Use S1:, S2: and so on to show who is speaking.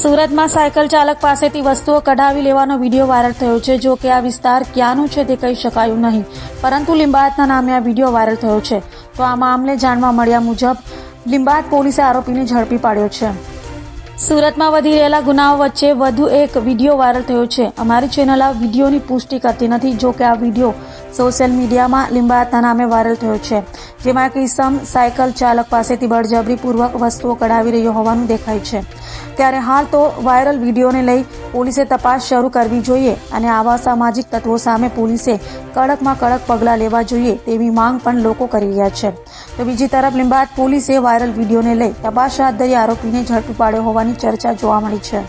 S1: સુરતમાં સાયકલ ચાલક પાસેથી વસ્તુઓ કઢાવી લેવાનો વીડિયો વાયરલ થયો છે. જો કે આ વિસ્તાર ક્યાંનું છે તે કહી શકાયું નહીં. પરંતુ લિંબાયતના નામે આ વીડિયો વાયરલ થયો છે. તો આ મામલે જાણવા મળ્યા મુજબ, લિંબાયત પોલીસે આરોપીને ઝડપી પાડ્યો છે. સુરતમાં વધી રહેલા ગુનાઓ વચ્ચે વધુ એક વીડિયો વાયરલ થયો છે. અમારી ચેનલ આ વિડીયોની પુષ્ટિ કરતી નથી. જો કે આ વીડિયો સોશિયલ મીડિયામાં લિંબાયતના નામે વાયરલ થયો છે, જેમાં એક ઇસમ સાયકલ ચાલક પાસેથી બળજબરીપૂર્વક વસ્તુઓ કઢાવી રહ્યો હોવાનું દેખાય છે. ત્યારે હાલ તો વાયરલ વિડીયોને લઈ પોલીસે તપાસ શરૂ કરવી જોઈએ અને આવા સામાજિક તત્વો સામે પોલીસે કડકમાં કડક પગલાં લેવા જોઈએ તેવી માંગ પણ લોકો કરી રહ્યા છે. તો બીજી તરફ લિંબાયત પોલીસે વાયરલ વિડીયોને લઈ તપાસ હાથ ધરી આરોપીને ઝડપી પાડ્યો હોવાની ચર્ચા જોવા મળી છે.